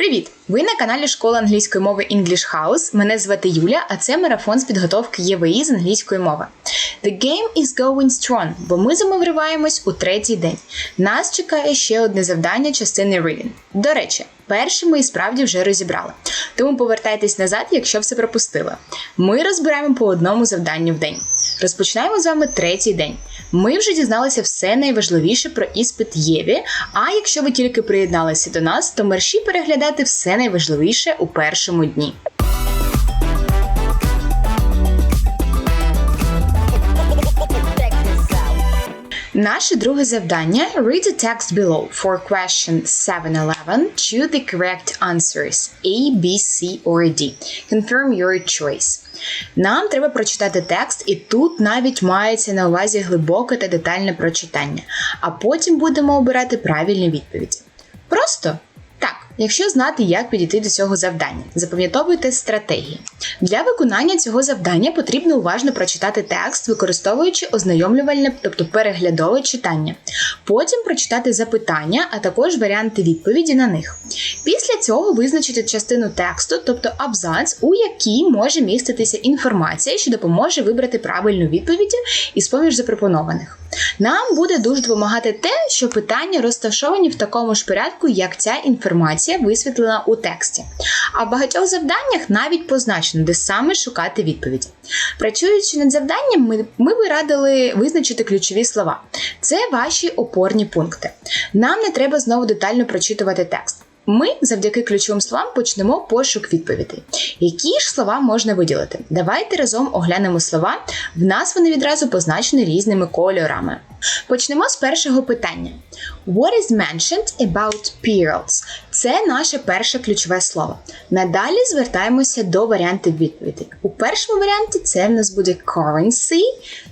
Привіт! Ви на каналі Школа англійської мови English House. Мене звати Юля, а це марафон з підготовки ЄВІ з англійської мови. The game is going strong, бо ми замовриваємось у третій день. Нас чекає ще одне завдання частини reading. До речі, перше ми і справді вже розібрали. Тому повертайтесь назад, якщо все пропустили. Ми розбираємо по одному завданню в день. Розпочинаємо з вами третій день. Ми вже дізналися все найважливіше про іспит Єві. А якщо ви тільки приєдналися до нас, то мерші переглядати все найважливіше у першому дні. Наше друге завдання Read the text below for question 711. Choose the correct answers A, B, C or D. Confirm your choice. Нам треба прочитати текст, і тут навіть мається на увазі глибоке та детальне прочитання, а потім будемо обирати правильні відповіді. Просто якщо знати, як підійти до цього завдання, запам'ятовуйте стратегії. Для виконання цього завдання потрібно уважно прочитати текст, використовуючи ознайомлювальне, тобто переглядове читання. Потім прочитати запитання, а також варіанти відповіді на них. Після цього визначити частину тексту, тобто абзац, у якій може міститися інформація, що допоможе вибрати правильну відповідь із поміж запропонованих. Нам буде дуже допомагати те, що питання розташовані в такому ж порядку, як ця інформація висвітлена у тексті. А в багатьох завданнях навіть позначено, де саме шукати відповіді. Працюючи над завданням, ми, ми би радили визначити ключові слова. Це ваші опорні пункти. Нам не треба знову детально прочитувати текст. Ми завдяки ключовим словам почнемо пошук відповідей. Які ж слова можна виділити? Давайте разом оглянемо слова. В нас вони відразу позначені різними кольорами. Почнемо з першого питання. What is mentioned about pearls? Це наше перше ключове слово. Надалі звертаємося до варіантів відповідей. У першому варіанті це в нас буде currency.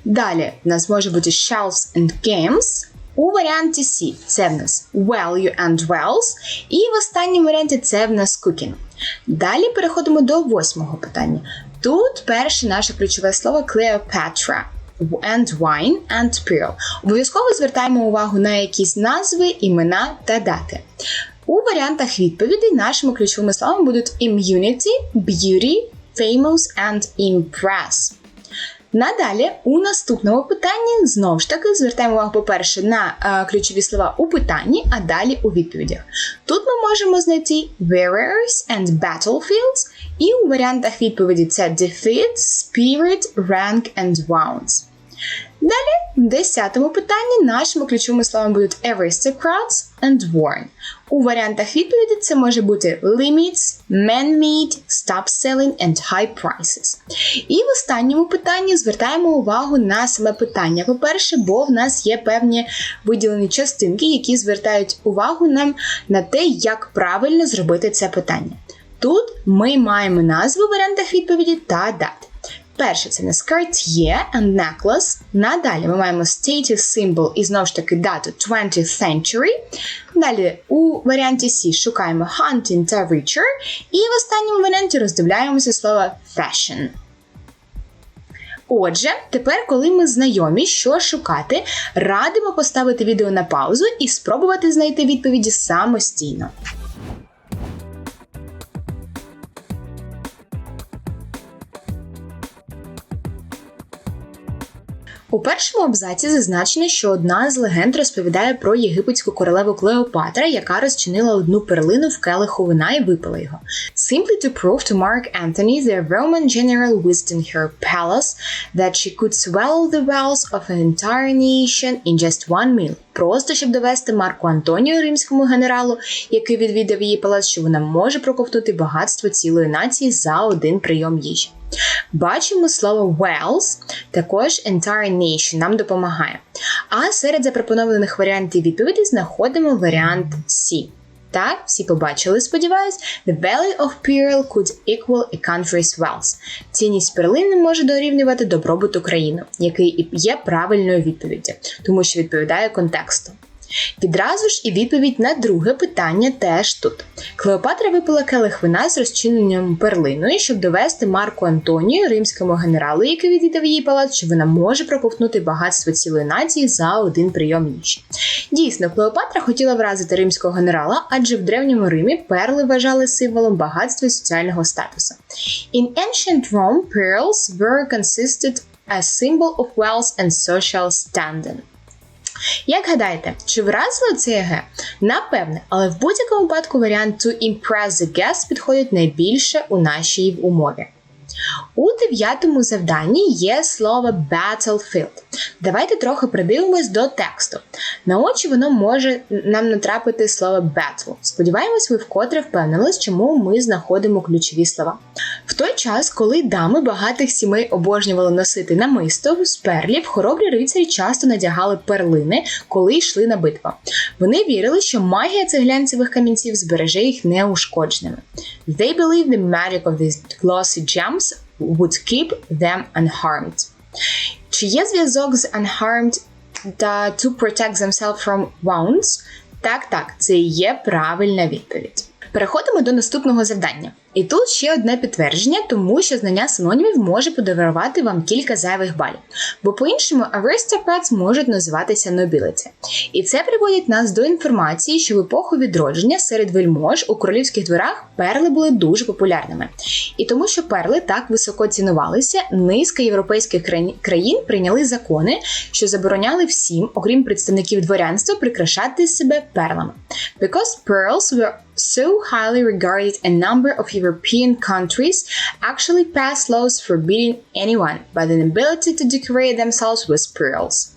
Далі в нас може бути shelves and games. У варіанті C це в нас value and wells, і в останньому варіанті це в нас cooking. Далі переходимо до восьмого питання. Тут перше наше ключове слово Cleopatra. And wine and pearl. Обов'язково звертаємо увагу на якісь назви, імена та дати. У варіантах відповідей нашими ключовими словами будуть immunity, beauty, famous and impress. Надалі у наступному питанні знову ж таки звертаємо увагу, по-перше, на е, ключові слова у питанні, а далі у відповідях. Тут ми можемо знайти warriors and battlefields, і у варіантах відповіді це defeat, spirit, rank and wounds. Далі, в десятому питанні нашими ключовими словами будуть aristocrats and worn. У варіантах відповіді це може бути limits, man-made, stop selling and high prices. І в останньому питанні звертаємо увагу на саме питання. По-перше, бо в нас є певні виділені частинки, які звертають увагу нам на те, як правильно зробити це питання. Тут ми маємо назву в варіантах відповіді та дати. Перше це не Cartier and necklace. Надалі ми маємо status symbol і знову ж таки дату 20th century. Далі у варіанті C шукаємо hunting та richer. І в останньому варіанті роздивляємося слово fashion. Отже, тепер, коли ми знайомі, що шукати, радимо поставити відео на паузу і спробувати знайти відповіді самостійно. У першому абзаці зазначено, що одна з легенд розповідає про єгипетську королеву Клеопатра, яка розчинила одну перлину в келиху вина і випила його. Simply to prove to Mark Antony, the Roman general visiting her palace, that she could swallow the wells of an entire nation in just one meal. Просто щоб довести Марку Антонію, римському генералу, який відвідав її палац, що вона може проковтнути багатство цілої нації за один прийом їжі. Бачимо слово wells, також entire nation нам допомагає. А серед запропонованих варіантів відповіді знаходимо варіант C. Так, всі побачили, сподіваюсь, the value of pearl could equal a country's wealth. Цінність перлини може дорівнювати добробуту країни, який і є правильною відповіддю, тому що відповідає контексту. Відразу ж і відповідь на друге питання теж тут. Клеопатра випила келих вина з розчиненням перлиною, щоб довести Марку Антонію, римському генералу, який відвідав її палац, що вона може проковтнути багатство цілої нації за один прийом їжі. Дійсно, Клеопатра хотіла вразити римського генерала, адже в древньому Римі перли вважали символом багатства і соціального статусу. In ancient Rome, pearls were consisted a symbol of wealth and social standing. Як гадаєте, чи вразило це ЕГЕ? Напевне, але в будь-якому випадку варіант to impress the guest підходить найбільше у нашій умові. У дев'ятому завданні є слово battlefield. Давайте трохи придивимось до тексту. На очі воно може нам натрапити слово battle. Сподіваємось, ви вкотре впевнились, чому ми знаходимо ключові слова. В той час, коли дами багатих сімей обожнювали носити намисто з перлів, хоробрі рицарі часто надягали перлини, коли йшли на битву. Вони вірили, що магія цеглянцевих камінців збереже їх неушкодженими. They believe the magic of these glossy gems would keep them unharmed. Чи є зв'язок з unharmed та to protect themselves from wounds? Так, так, це є правильна відповідь. Переходимо до наступного завдання. І тут ще одне підтвердження, тому що знання синонімів може подарувати вам кілька зайвих балів, бо по-іншому aristocrats можуть називатися nobility. І це приводить нас до інформації, що в епоху відродження серед вельмож у королівських дворах перли були дуже популярними. І тому, що перли так високо цінувалися, низка європейських країн прийняли закони, що забороняли всім, окрім представників дворянства, прикрашати себе перлами. Because pearls were so highly regarded a number of European countries actually passed laws forbidding anyone by the ability to decorate themselves with pearls.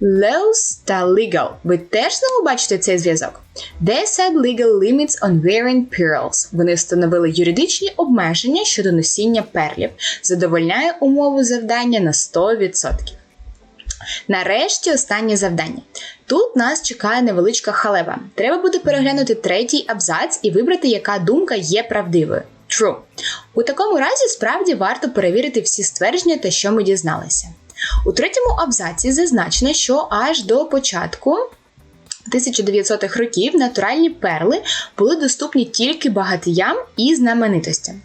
Laws та legal. Ви теж знову бачите цей зв'язок? They set legal limits on wearing pearls. Вони встановили юридичні обмеження щодо носіння перлів. Задовольняє умову завдання на 100%. Нарешті останнє завдання. Тут нас чекає невеличка халева. Треба буде переглянути третій абзац і вибрати, яка думка є правдивою. True. У такому разі справді варто перевірити всі ствердження та що ми дізналися. У третьому абзаці зазначено, що аж до початку 1900-х років натуральні перли були доступні тільки багатіям і знаменитостям.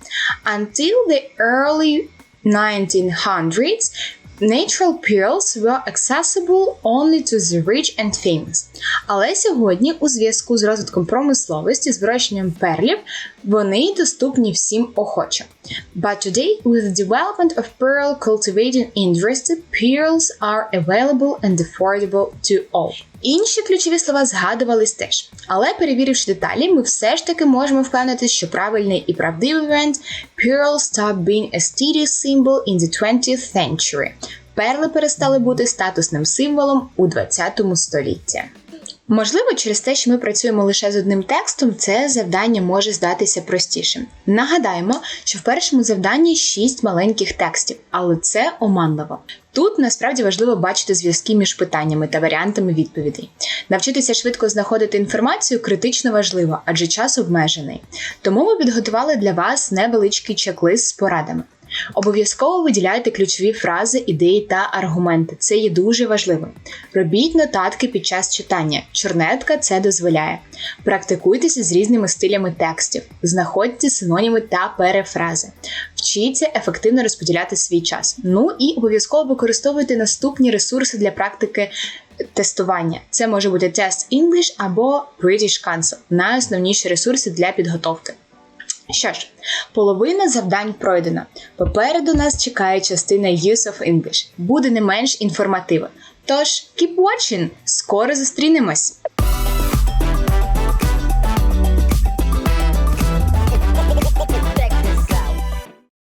Until the early 1900s, Natural pearls were accessible only to the rich and famous. Але сьогодні, у зв'язку з розвитком промисловості, з вирощенням перлів, вони доступні всім охоче. But today, with the development of pearl cultivating industry, pearls are available and affordable to all. Інші ключові слова згадувались теж. Але перевіривши деталі, ми все ж таки можемо впевнитися, що правильний і правдивий варіант Pearl stopped being a status symbol in the 20th century. Перли перестали бути статусним символом у 20 столітті. Можливо, через те, що ми працюємо лише з одним текстом, це завдання може здатися простішим. Нагадаємо, що в першому завданні 6 маленьких текстів, але це оманливо. Тут насправді важливо бачити зв'язки між питаннями та варіантами відповідей. Навчитися швидко знаходити інформацію критично важливо, адже час обмежений. Тому ми підготували для вас невеличкий чек-лист з порадами. Обов'язково виділяйте ключові фрази, ідеї та аргументи. Це є дуже важливо. Робіть нотатки під час читання. Чорнетка це дозволяє. Практикуйтеся з різними стилями текстів, знаходьте синоніми та перефрази. Вчіться ефективно розподіляти свій час. Ну і обов'язково використовуйте наступні ресурси для практики. Тестування це може бути Test English або British Council – найосновніші ресурси для підготовки. Що ж, половина завдань пройдена. Попереду нас чекає частина Use of English. Буде не менш інформативна. Тож, keep watching! Скоро зустрінемось!